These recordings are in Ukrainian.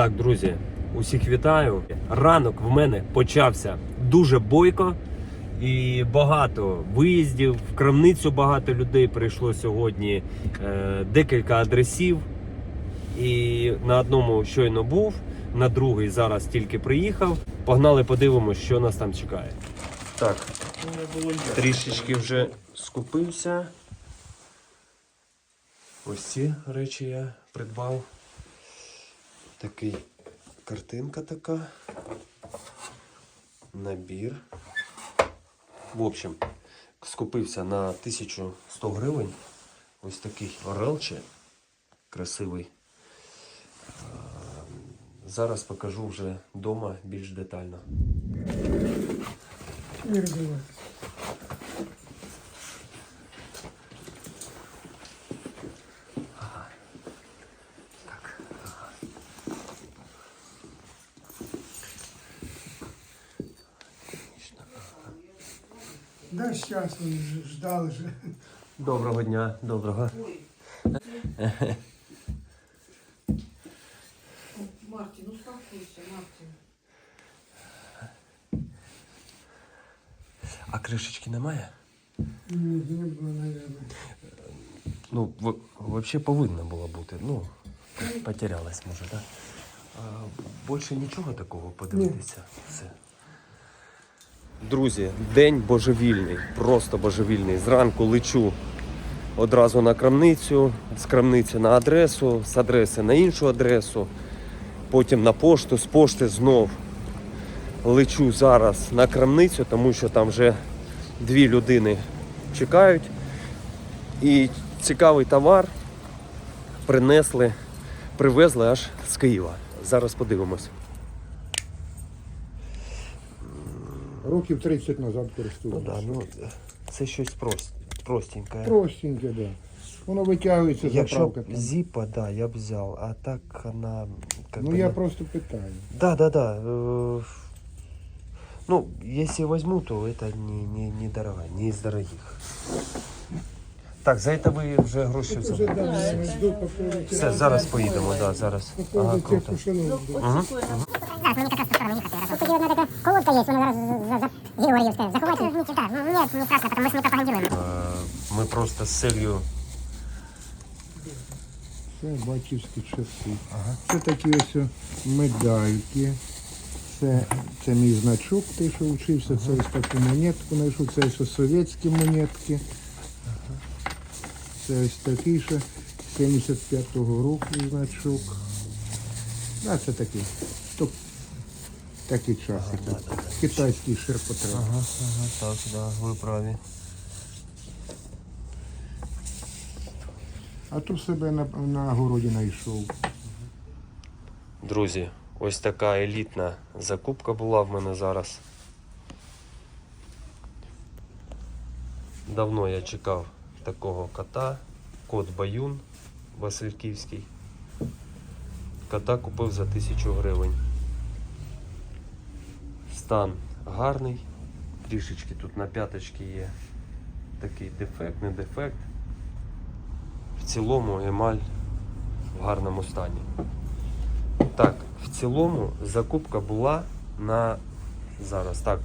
Так, друзі, усіх вітаю. Ранок в мене почався дуже бойко. І багато виїздів, в крамницю багато людей прийшло сьогодні, е, декілька адресів. І на одному щойно був, на другий зараз тільки приїхав. Погнали, подивимось, що нас там чекає. Так, трішечки вже скупився. Ось ці речі я придбав. Такий картинка така. Набір. В общем, скупився на 1100 гривень. Ось такий орелче. Красивий. Зараз покажу вже вдома більш детально. Да, сейчас он ж- ждал же. Доброго дня, доброго. Мартин, успокойся, Мартин. А кришечки немає? Не, не было, наверное. Ну, взагалі повинна була бути. Ну, потерялась, може, так? А, більше нічого такого подивитися. Все. Друзі, день божевільний, просто божевільний. Зранку лечу одразу на крамницю, з крамниці на адресу, з адреси на іншу адресу, потім на пошту, з пошти знов лечу зараз на крамницю, тому що там вже дві людини чекають. І цікавий товар принесли, привезли аж з Києва. Зараз подивимось. Років 30 назад Ну користувався. да, ну це щось прост, простеньке. Простеньке, да. Воно витягується Якщо заправка б там. зіпа, да, я б взяв, а так вона. Как Ну бы, я не- просто питаю. Да, да, да. э, Ну, если возьму, то это не, не, не дорого, не из дорогих. Так, за це ви вже гроші взяли. да, по Все, зараз поїдемо, да, зараз. Ага, круто. сторону їхати. Тут одна така колодка є, вона зараз за, Георгіївська. Заховайте. Ну, так, ну, ні, не страшно, тому ми ж не. Е, Ми просто з целью Це батьківські часи. Це такі ось медальки. Це, це мій значок, той, що вчився, це ось таку монетку знайшов, це ось совєтські монетки. Це ось такий ще 75-го року значок. А це такий. То, такі часи. Китайський ширпотреб. Ага, ага, так, да, ви праві. А тут себе на, на городі знайшов. Друзі, ось така елітна закупка була в мене зараз. Давно я чекав такого кота, кот Баюн Васильківський. Кота купив за 1000 гривень. Стан гарний, трішечки тут на п'яточки є такий дефект, не дефект. В цілому емаль в гарному стані. Так, в цілому закупка була на зараз. Так,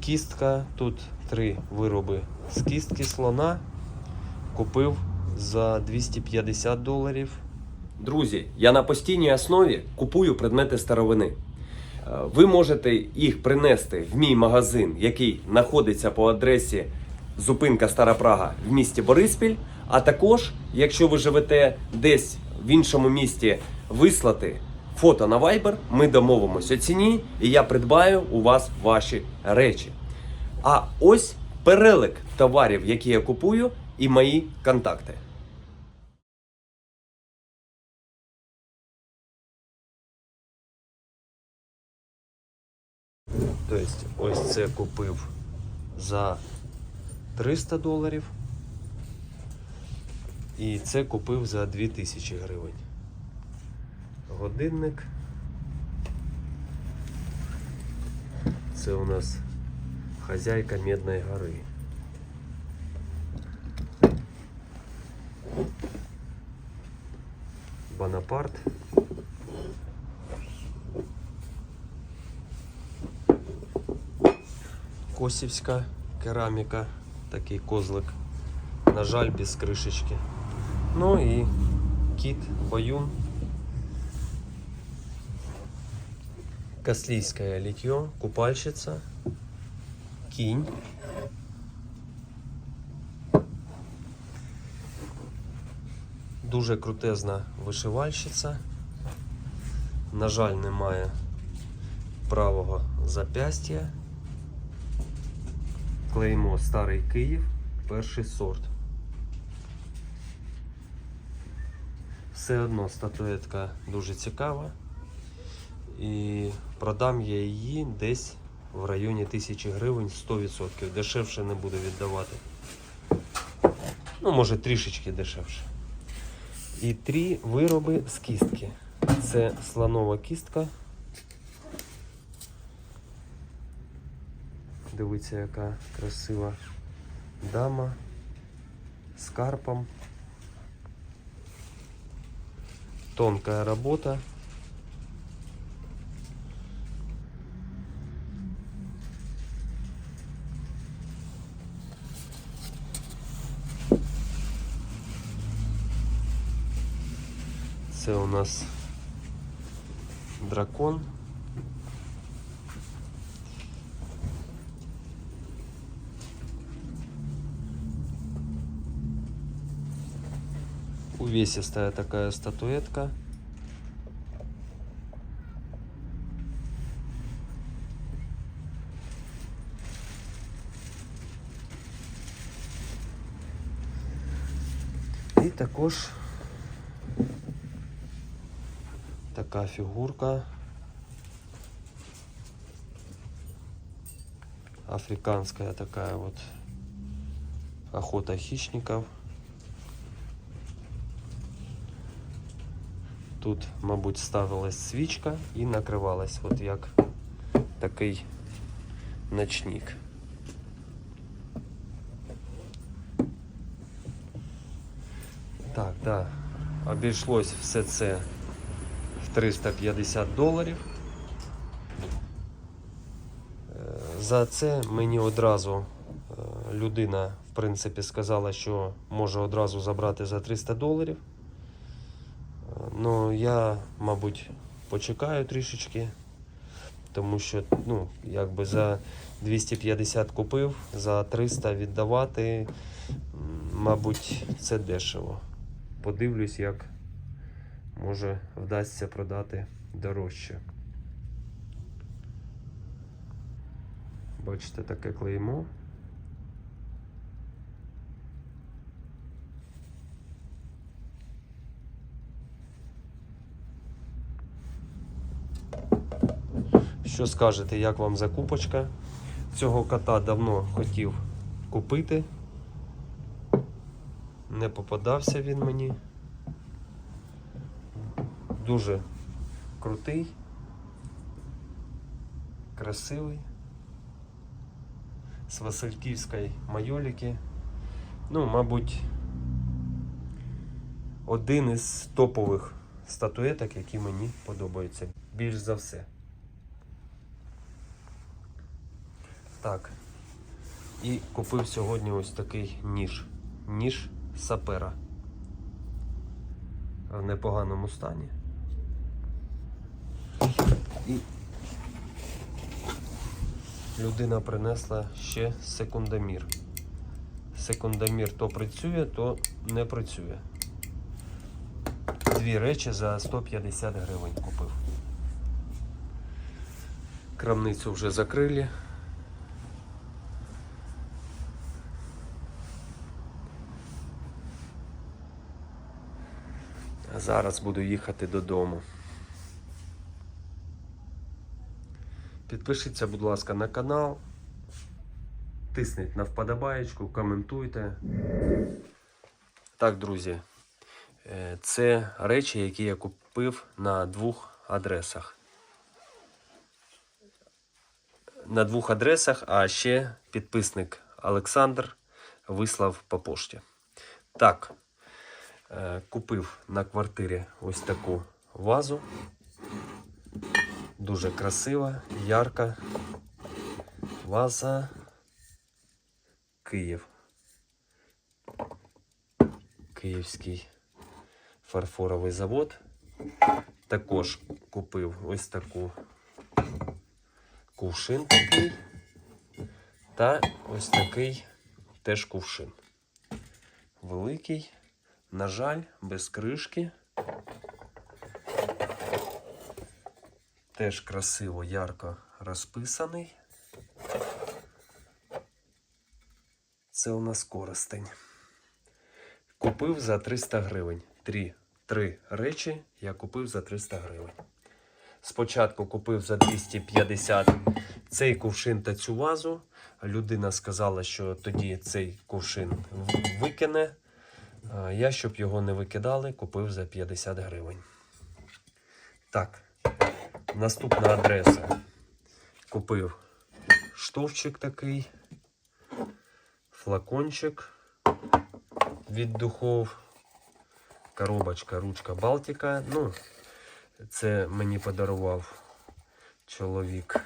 кістка, тут три вироби з кістки слона. Купив за 250 доларів. Друзі, я на постійній основі купую предмети старовини. Е, Ви можете їх принести в мій магазин, який знаходиться по адресі зупинка Стара Прага в місті Бориспіль. А також, якщо ви живете десь в іншому місті, вислати фото на Viber, ми домовимося ціні, і я придбаю у вас ваші речі. А ось перелик товарів, які я купую, і мої контакти. Тобто, ось це купив за 300 доларів. І це купив за 2000 гривень. Годинник. Це у нас хазяйка Медної гори. Бонапарт. Косевская керамика, такий козлик, на жаль, без кришечки. Ну и Кит баюн. Кослійське літьо, купальщица, кінь. Дуже крутезна вишивальщиця. На жаль, немає правого запястя. Клеймо Старий Київ, перший сорт. Все одно статуетка дуже цікава. І продам я її десь в районі 1000 гривень 100%. Дешевше не буду віддавати. Ну, може, трішечки дешевше. І три вироби з кістки. Це слонова кістка. Дивіться, яка красива дама з карпом. Тонкая робота. Нас дракон. Увесистая такая статуэтка. І також така фігурка. Африканская такая вот охота хищников. Тут, мабуть, ставилась свічка і накривалась, от як такий ночник. Так, да. Обійшлось все це 350 доларів. Е, За це мені одразу е, людина, в принципі, сказала, що може одразу забрати за 300 доларів. Е, Ну, я, мабуть, почекаю трішечки, тому що, ну, якби за 250 купив, за 300 віддавати, мабуть, це дешево. Подивлюсь, як може вдасться продати дорожче. Бачите таке клеймо. Що скажете, як вам закупочка? Цього кота давно хотів купити. Не попадався він мені. Дуже крутий, красивий. З Васильківської майоліки. Ну, мабуть, один із топових статуеток, які мені подобаються більш за все. Так. І купив сьогодні ось такий ніж. Ніж сапера. В непоганому стані. І людина принесла ще секундомір. Секундомір то працює, то не працює. Дві речі за 150 гривень купив. Крамницю вже закрили. А зараз буду їхати додому. Підпишіться, будь ласка, на канал. Тисніть на вподобаєчку, коментуйте. Так, друзі, е, це речі, які я купив на двох адресах. На двох адресах, а ще підписник Олександр вислав по пошті. Так, е, купив на квартирі ось таку вазу. Дуже красива, ярка ваза Київ. Київський фарфоровий завод. Також купив ось таку кувшин такий. Та ось такий теж кувшин. Великий, на жаль, без кришки. Теж красиво, ярко розписаний. Це у нас користень. Купив за 300 гривень. Три, три речі я купив за 300 гривень. Спочатку купив за 250 цей кувшин та цю вазу. Людина сказала, що тоді цей кувшин викине. Я, щоб його не викидали, купив за 50 гривень. Так, наступна адреса. Купив штовчик такий, флакончик від духов, коробочка, ручка Балтика. Ну, це мені подарував чоловік.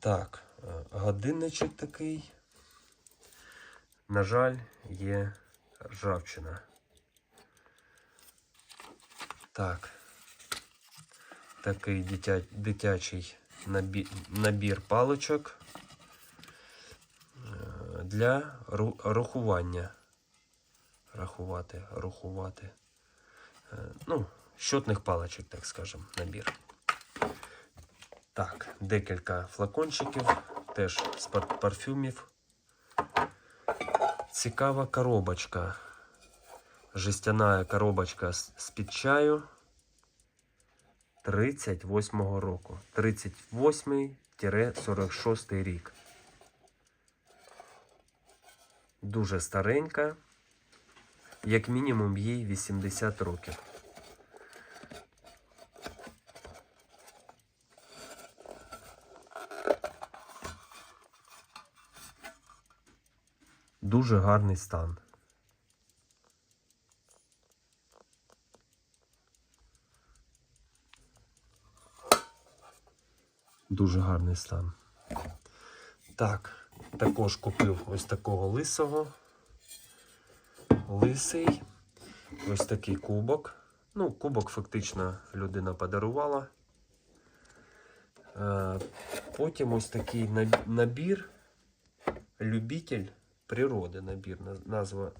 Так, е, годинничок такий. На жаль, є ржавчина. Так. Такий дитя, дитячий набір, набір паличок е, для рахування. Рахувати, рахувати. Е, Ну, щотних паличок, так скажемо, набір. Так, декілька флакончиків, теж з парфюмів. Цікава коробочка. Жестяна коробочка з-під чаю 38-го року. 38-46 рік. Дуже старенька. Як мінімум їй 80 років. Дуже гарний стан. Дуже гарний стан. Так, також купив ось такого лисого. Лисий. Ось такий кубок. Ну, кубок фактично людина подарувала. Е, Потім ось такий набір. Любитель природи набір. Назва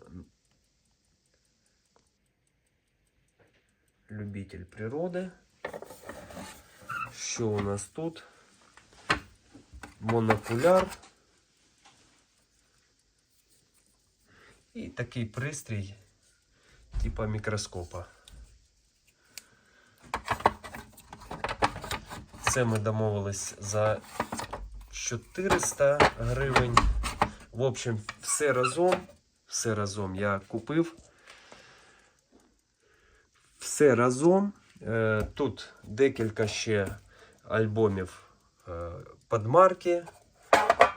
Любитель природи. Що у нас тут? Монокуляр. І такий пристрій, типа мікроскопа. Це ми домовились за 400 гривень. В общем, все разом, все разом я купив. Все разом. Е, Тут декілька ще альбомів подмарки.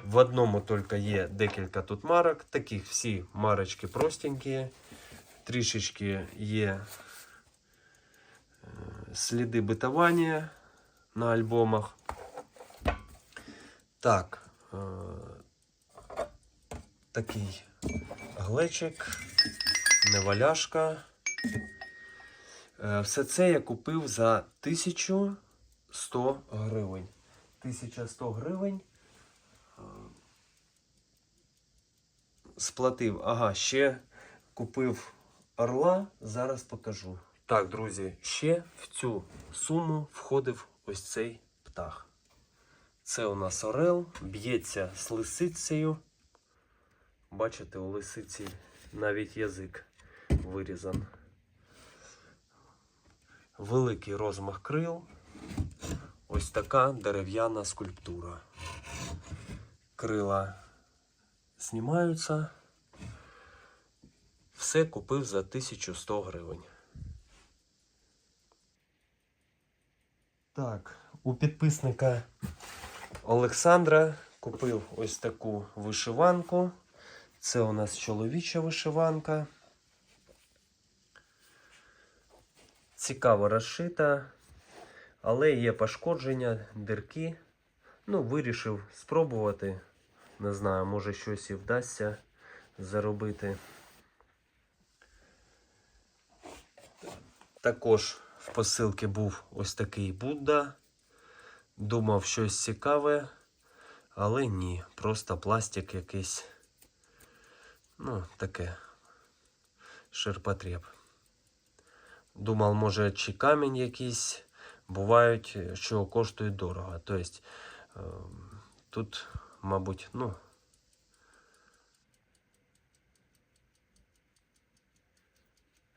В одному тільки є декілька тут марок. Таких всі марочки простенькі. Трішечки є е, сліди битування на альбомах. Так. е, Такий глечик, неваляшка. Е, Все це я купив за 1100 гривень. 1100 гривень. е, Сплатив. Ага, ще купив орла. Зараз покажу. Так, друзі, ще в цю суму входив ось цей птах. Це у нас орел, б'ється з лисицею. Бачите, у лисиці навіть язик вирізан. Великий розмах крил. Ось така дерев'яна скульптура. Крила знімаються. Все купив за 1100 гривень. Так, у підписника Олександра купив ось таку вишиванку. Це у нас чоловіча вишиванка. Цікаво розшита, але є пошкодження, дирки. Ну, вирішив спробувати Не знаю, може щось і вдасться заробити. Також в посилці був ось такий Будда. Думав щось цікаве, але ні, просто пластик якийсь. Ну, таке. Ширпотреб. Думав, може, чи камінь якийсь. Бувають, що коштують дорого. Тобто, е, тут, мабуть, ну.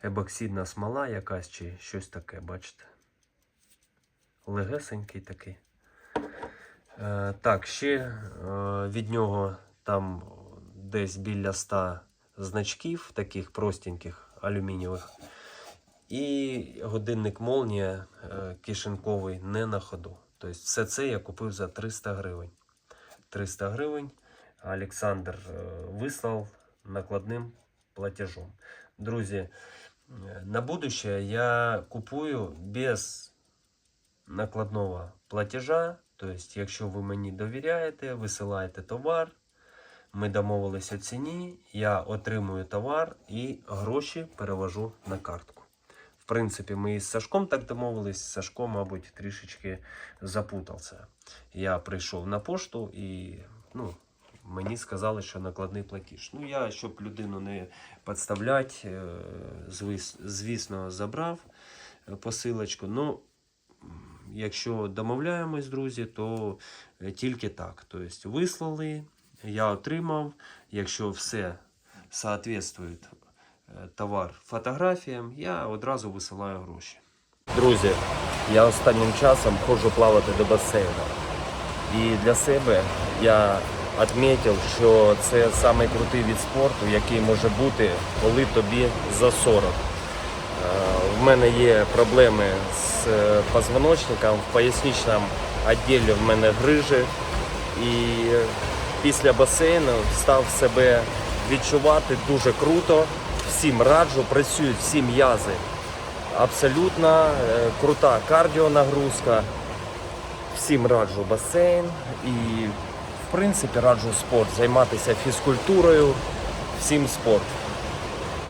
Ебоксидна смола якась чи щось таке, бачите? Легесенький такий. Е, так, ще е, від нього там десь біля 100 значків, таких простеньких алюмінієвих. І годинник Молнія е, кишеньковий не на ходу. Тобто все це я купив за 300 гривень. 300 гривень Олександр е, вислав накладним платежом. Друзі, е, на будущее я купую без накладного платежа. Тобто, якщо ви мені довіряєте, висилаєте товар, ми домовились у ціні, я отримую товар і гроші перевожу на картку. В принципі, ми із Сашком так домовились. Сашко, мабуть, трішечки запутався. Я прийшов на пошту і ну, мені сказали, що накладний платіж. Ну, я, щоб людину не підставляти, е, звісно, забрав е, посилочку. Ну, якщо домовляємось, друзі, то е, тільки так. Тобто вислали, я отримав. Якщо все соответствує е, товар фотографіям, я одразу висилаю гроші. Друзі, я останнім часом ходжу плавати до басейну. І для себе я відмітив, що це самий крутий від спорту, який може бути, коли тобі за 40. Е, В мене є проблеми з е, позвоночником, в поясничному відділі в мене грижі. І після басейну став себе відчувати дуже круто. Всім раджу, працюють всі м'язи. Абсолютно е, крута кардіонагрузка. Всім раджу басейн і, в принципі, раджу спорт, займатися фізкультурою. Всім спорт.